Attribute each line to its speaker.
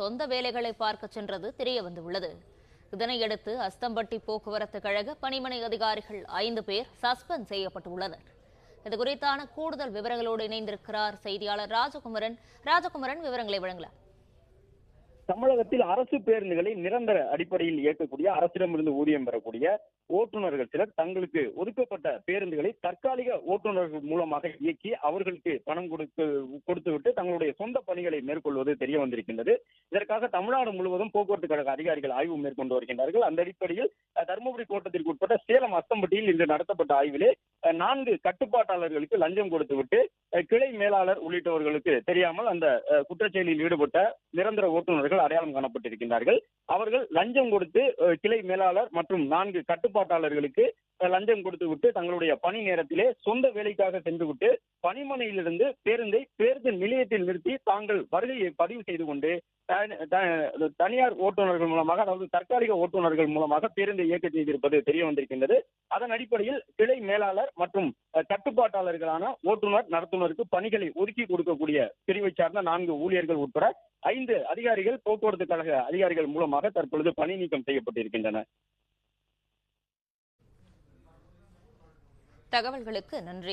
Speaker 1: சொந்த வேலைகளை பார்க்க சென்றது தெரிய வந்துள்ளது. இதனையடுத்து அஸ்தம்பட்டி போக்குவரத்து கழக பணிமனை அதிகாரிகள் ஐந்து பேர் சஸ்பெண்ட் செய்யப்பட்டுள்ளனர். இது குறித்தான கூடுதல் விவரங்களோடு இணைந்திருக்கிறார் செய்தியாளர் ராஜகுமரன். ராஜகுமரன் விவரங்களை வழங்கலாம்.
Speaker 2: தமிழகத்தில் அரசு பேருந்துகளை நிரந்தர அடிப்படையில் இயக்கக்கூடிய அரசிடமிருந்து ஊதியம் பெறக்கூடிய ஓட்டுநர்கள் சிலர் தங்களுக்கு ஒதுக்கப்பட்ட பேருந்துகளை தற்காலிக ஓட்டுநர்கள் மூலமாக இயக்கி அவர்களுக்கு பணம் கொடுத்து கொடுத்துவிட்டு தங்களுடைய சொந்த பணிகளை மேற்கொள்வது தெரிய வந்திருக்கின்றது. இதற்காக தமிழ்நாடு முழுவதும் போக்குவரத்து கழக அதிகாரிகள் ஆய்வு மேற்கொண்டு வருகின்றார்கள். அந்த அடிப்படையில் தருமபுரி கோட்டத்திற்கு உட்பட்ட சேலம் அஸ்தம்பட்டியில் இன்று நடத்தப்பட்ட ஆய்விலே நான்கு கட்டுப்பாட்டாளர்களுக்கு லஞ்சம் கொடுத்துவிட்டு கிளை மேலாளர் உள்ளிட்டவர்களுக்கு தெரியாமல் அந்த குற்றச்செயலில் ஈடுபட்ட நிரந்தர ஓட்டுநர்கள் அடையாளம் காணப்பட்டிருக்கின்றார்கள். அவர்கள் லஞ்சம் கொடுத்து கிளை மேலாளர் மற்றும் நான்கு கட்டுப்பாட்டாளர்களுக்கு லஞ்சம் கொடுத்து விட்டு தங்களுடைய பணி நேரத்திலே சொந்த வேலைக்காக சென்று விட்டு பணிமனையிலிருந்து பேருந்தை பேருந்து நிலையத்தில் நிறுத்தி தாங்கள் வருகையை பதிவு செய்து கொண்டு தனியார் ஓட்டுநர்கள் மூலமாக அதாவது தற்காலிக ஓட்டுநர்கள் மூலமாக பேருந்தை இயக்க செய்திருப்பது தெரிய வந்திருக்கின்றது. அதன் அடிப்படையில் கிளை மேலாளர் மற்றும் கட்டுப்பாட்டாளர்களான ஓட்டுநர் நடத்துனருக்கு பணிகளை ஒதுக்கி கொடுக்கக்கூடிய பிரிவை சார்ந்த நான்கு ஊழியர்கள் உட்பட ஐந்து அதிகாரிகள் போக்குவரத்து கழக அதிகாரிகள் மூலமாக தற்பொழுது பணி நீக்கம் செய்யப்பட்டிருக்கின்றன.
Speaker 1: தகவல்களுக்கு நன்றி.